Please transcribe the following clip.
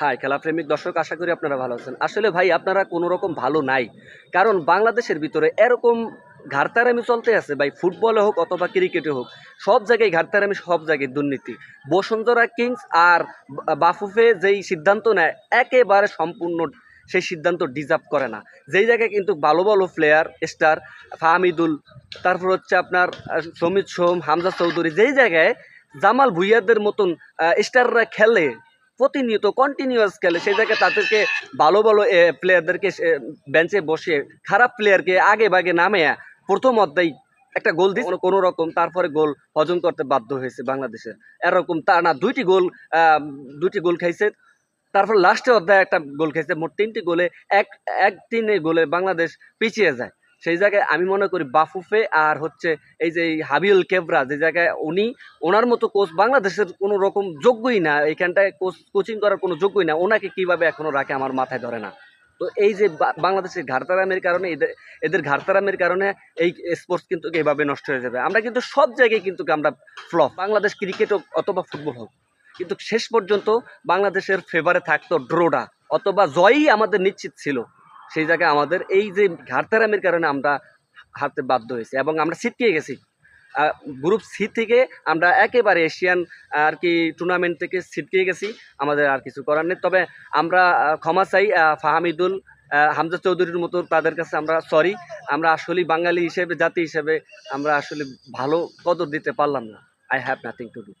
High, খেলাপ্রেমিক দর্শক, আশা করি আপনারা ভালো আছেন। আসলে ভাই, আপনারা কোনো রকম ভালো নাই। কারণ বাংলাদেশের ভিতরে এরকম ঘাড়তারামি চলতে আছে, ভাই, ফুটবলে হোক অথবা ক্রিকেটে হোক, সব জায়গায় ঘাড়তারামি, সব জায়গায় দুর্নীতি। বসুন্ধরা কিংস আর বাফুফে যেই সিদ্ধান্ত নেয়, একেবারে সম্পূর্ণ সেই সিদ্ধান্ত ডিজার্ভ করে না। যেই জায়গায় কিন্তু ভালো ভালো প্লেয়ার স্টার ফাহামিদুল, তারপর হচ্ছে আপনার সমিত সোম, হামজা চৌধুরী, যেই জায়গায় জামাল ভুইয়াদের মতন স্টাররা খেলে প্রতিনিয়ত কন্টিনিউয়াস খেলে সেই জায়গায় তাদেরকে ভালো ভালো প্লেয়ারদেরকে বেঞ্চে বসে খারাপ প্লেয়ারকে আগে বাগে নামে প্রথম অধ্যায় একটা গোল দিচ্ছে কোনো রকম তারপরে গোল হজম করতে বাধ্য হয়েছে বাংলাদেশের এরকম তা না, দুইটি গোল দুইটি গোল খাইছে। তারপর লাস্টে অধ্যায় একটা গোল খাইছে। মোট তিনটি গোলে এক এক তিনে গোলে বাংলাদেশ পিছিয়ে যায়। সেই জায়গায় আমি মনে করি বাফুফে আর হচ্ছে এই যে হাবিউল কেবরা যে জায়গায় উনি, ওনার মতো কোচ বাংলাদেশের কোনো রকম যোগ্যই না, এইখানটায় কোচ কোচিং করার কোনো যোগ্যই না, ওনাকে কীভাবে এখনও রাখে আমার মাথায় ধরে না। তো এই যে বাংলাদেশের ঘাড়তারামের কারণে, এদের এদের ঘাড়তারামের কারণে এই স্পোর্টস কিন্তু এইভাবে নষ্ট হয়ে যাবে। আমরা কিন্তু সব জায়গায় কিন্তু আমরা ফ্লপ বাংলাদেশ ক্রিকেট হোক অথবা ফুটবল হোক। কিন্তু শেষ পর্যন্ত বাংলাদেশের ফেভারে থাকতো ড্রোটা, অথবা জয়ই আমাদের নিশ্চিত ছিল। সেই জায়গায় আমাদের এই যে ঘাড়তারামের কারণে আমরা হারতে বাধ্য হয়েছি এবং আমরা ছিটকে গেছি। গ্রুপ সি থেকে আমরা একেবারে এশিয়ান আর কি টুর্নামেন্ট থেকে ছিটকে গেছি, আমাদের আর কিছু করার নেই। তবে আমরা ক্ষমা চাই ফাহামিদুল হামজা চৌধুরীর মতো তাদের কাছে আমরা সরি আমরা আসলে বাঙালি হিসেবে, জাতি হিসেবে আমরা আসলে ভালো কদর দিতে পারলাম না। I have nothing to do